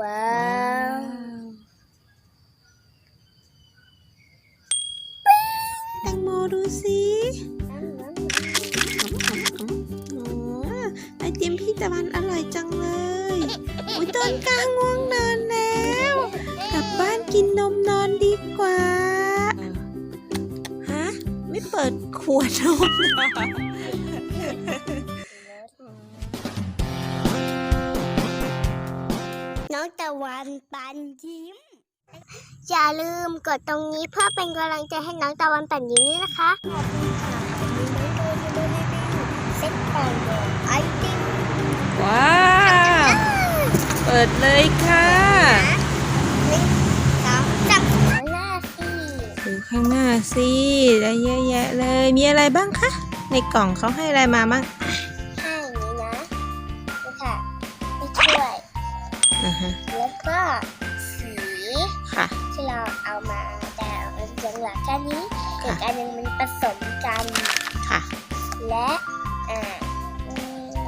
ว้าวแตงโมดูสิโอ้ไอติมพี่ตะวันอร่อยจังเลยอุ้ยต้นกลางง่วงนอนแล้ว กลับบ้านกินนมนอนดีกว่า ฮะ ไม่เปิดขวดนม น้องตะวันปันยิ้ม อย่าลืมกดตรงนี้เพื่อเป็นกำลังใจให้น้องตะวันปันยิ้มด้วยนะคะขอบคุณค่ะเซ็ตแอนด์ไอติมว้าวเปิดเลยค่ะหนึ่งสองสามหน้าสิดูข้างหน้าสิได้เยอะแยะเลยมีอะไรบ้างคะในกล่องเขาให้อะไรมาบ้าง อ่าฮะแล้วก็สีค่ะ ที่เราเอามาแต่มันยังเหลือแค่นี้อีกอันหนึงมันผสมกันค่ะ และอ่าอืม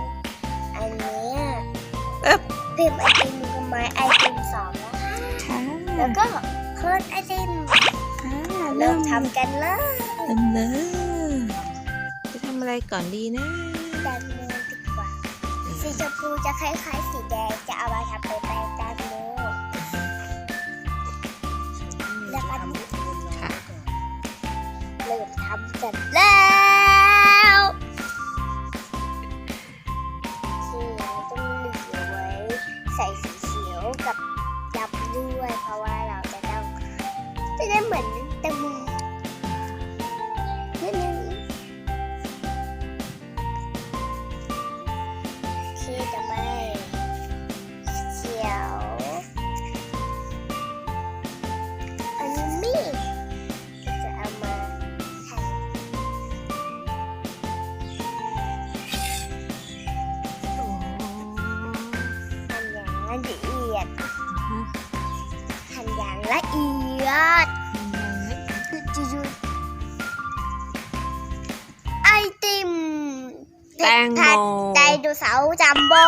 อันเนี้ยเอ๊บพิมพ์ไอติมกับไม้ไอติมสองแล้วค่ะค่ะแล้วก็โคนไอติมค่ะเริ่มทำกันเลยเริ่มเลยจะทำอะไรก่อนดีนะแตงโมดีกว่า สีชมพูจะคล้ายๆสีแดง จะเอามาทำเป็นแป้งแตงโมแล้วอันนี้ค่ะเริ่มทำเสร็จแล้ว ตงโมไดโนเสาร์จัมโบ้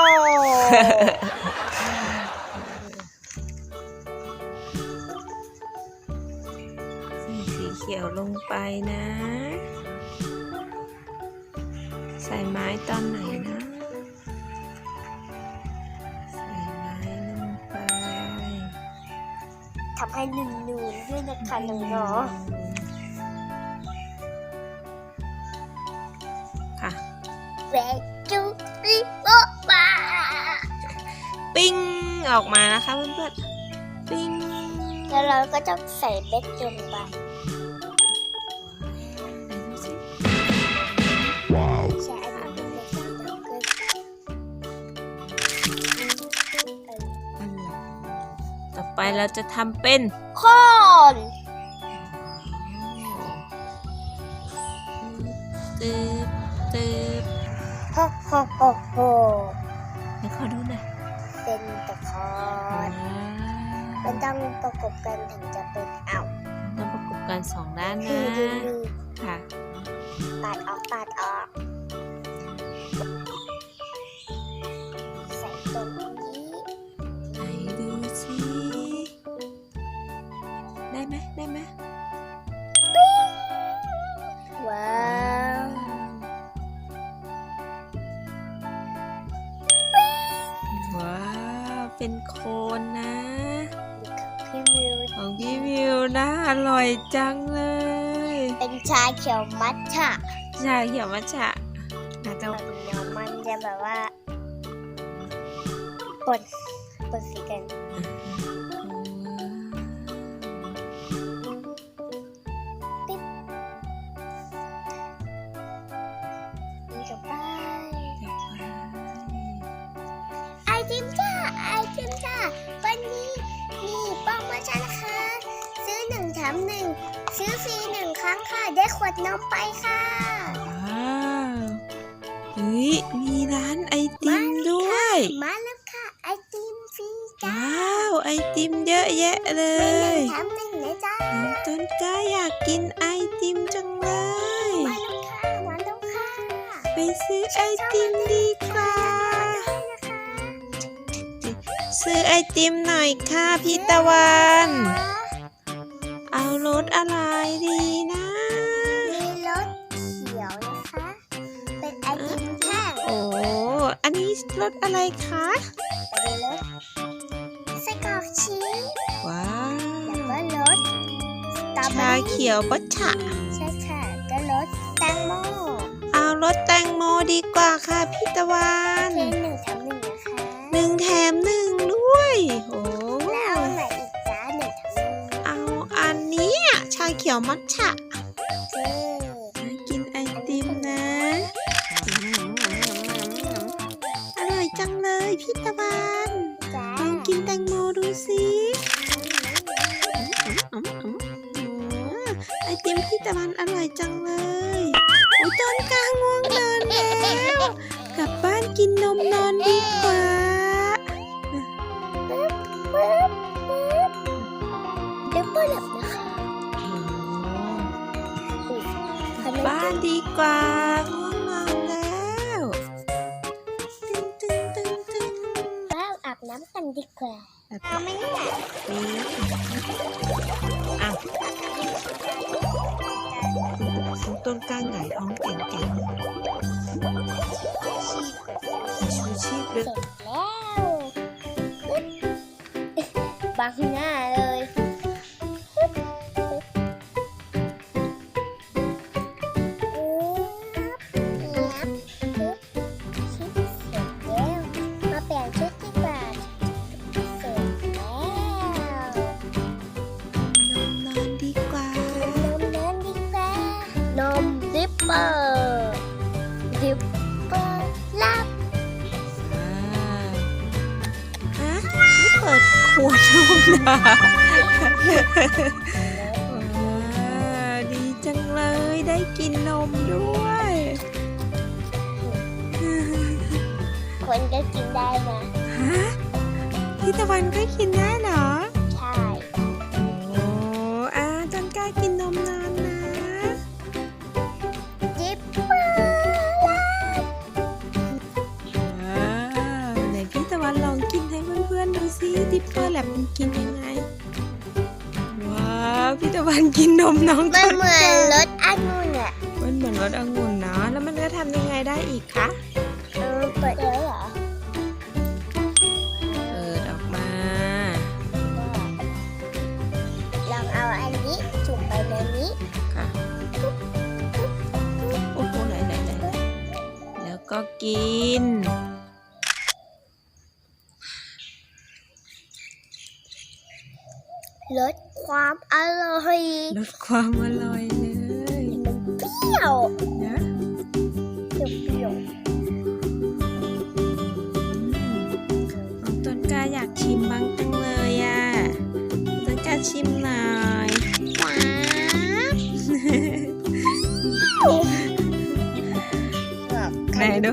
ใส่สีเขียวลงไปนะ ใส่ไม้ตอนไหนนะใส่ไม้ลงไปทำให้นูนๆด้วยนะคะน้องๆ จูริโอบาปิ้งออกมานะคะเพื่อนๆปิ้งแล้วเราก็จะใส่เบ็ดลงไปไหนดูสิใช่อันนี้เป็นเบ็ดลงไปต่อไปเราจะทำเป็นโคนตืบตืบ โฮโฮโฮโฮให้ขอดูหน่อยเป็นตะคอนมันต้องประกบกันถึงจะเป็นอ้าวต้องประกบกันสองด้านคืนะอดูดูค่ะปาดออกปาด เป็นโคนนะ พี่วิว ของพี่วิวนะอร่อยจังเลย เป็นชาเขียวมัทฉะชาเขียวมัทฉะอาจจะแบบเดี๋ยวมันจะแบบว่าปนปนสีกันนี่กับไปไอติมจ้า ไอติมจ้าวันนี้มีโปรโมชั่นนะคะซื้อหนึ่งแถมหนึ่งซื้อฟรีหนึ่งครั้งค่ะ ได้ขวดนมไปค่ะว้าวเฮ้ยมีร้านไอติมด้วย มาแล้วค่ะ ไอติมฟรีจ้าว้าวไอติมเยอะแยะเลไม่หนึ่ยงแถมหนึ่งเลยจ้าน้องต้นกล้าอยากกินไอติมจังเลย มาแล้วค่ะมาแล้วค่ะ ไปซื้อไอติมดี ได้นะคะซื้อไอไอติมหน่อยค่ะพี่ตะวัน เอารสอะไรดีนะ มีรสเขียวนะคะ เป็นไอติมแท่งโอ้ อันนี้รสอะไรคะเป็นรสไส้กรอกชีสว้าแล้ววก็รสสตรอเบอชารี่เขียวบัชชะใช่ค่ะก็รสแตงโม เอารสแตงโมดีกว่าค่ะพี่ตะวันเทหนึ่งแถมหนึ่งนะคะหนึ่งแถมหนึ่งด้วย โอ้แล้วเอาไหนอีกจ้าหนึ่งแถมหนึ่งเอาอันเนี้ยชาเขียวมัทฉะคือมากินไอติมนะอร่อยจังเลยพี่ตะวันจ้าลองกินแตงโมดูสิไอติมพี่ตะวันอร่อยจังเลยอุ้ยต้นกลางง่วงนอนแล้ว กลับบ้านกินนมนอนดีกว่า เดี๋ยวเปิดหลับนะคะอุ้ยทำไมบ้านดีกว่าง่วงนอนแล้วตึงตึงตึงตึงบ้านอาบน้ำกันดีกว่าแบบเอาไหมเนี่ยนี้อะต้นกลางไหนท้องเก่งๆชูชีพด้วยเสร็จแล้วปึ๊บบังหน้าเลย เปอร์ดิปเปอร์ลับอ่าฮะนี่เปิดขวดนมนะว้าดีจังเลยได้กินนมด้วย คนก็กินได้นะฮะพี่ตะวันก็กินได้เหรอ แลบมันกินยังไง ว้าวพี่ตะวันกินนมน้องมันต้นเหมือนกล้ารสองุ่นอะมันเหมือนรสองุ่นเนาะแล้วมันก็ทำยังไงได้อีกคะ ลดความอร่อยลดความอร่อยเลยเปรี้ยวนะเปรี้ยวน้องต้นกล้าอยากชิมบ้างจังเลยอะต้นกล้าชิมหน่อยว้าวๆไหนดู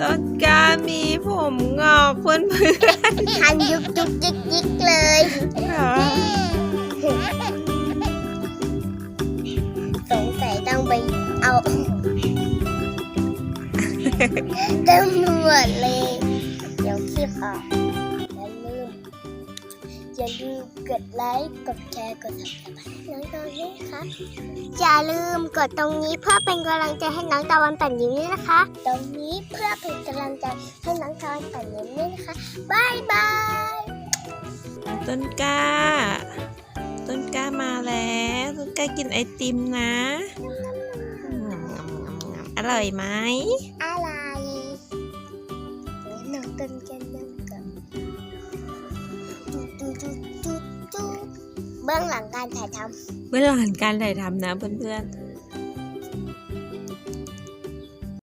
ต้นกล้ามีผมงอกเพื่อนเพื่อน คันยุกยุกยิกยิกเลยๆเหรอสงสัยต้องไปเอาตำร ดไลค์ กดแชร์ กดซับสไครต์น้องตอนนี้ค่ะอย่าลืมกดตรงนี้เพื่อเป็นกำลังใจให้น้องตะวันปั่นยิ้มด้วยนะคะ ตรงนี้เพื่อเป็นกำลังใจให้น้องตะวันปั่นยิ้มด้วยนะคะบายบายต้นกล้า ต้นกล้ามาแล้ว ต้นกล้ากินไอติมนะ อร่อยไหม บื้องหลังการถ่ายทำ เบื้องหลังการถ่ายทำนะเพื่อนๆ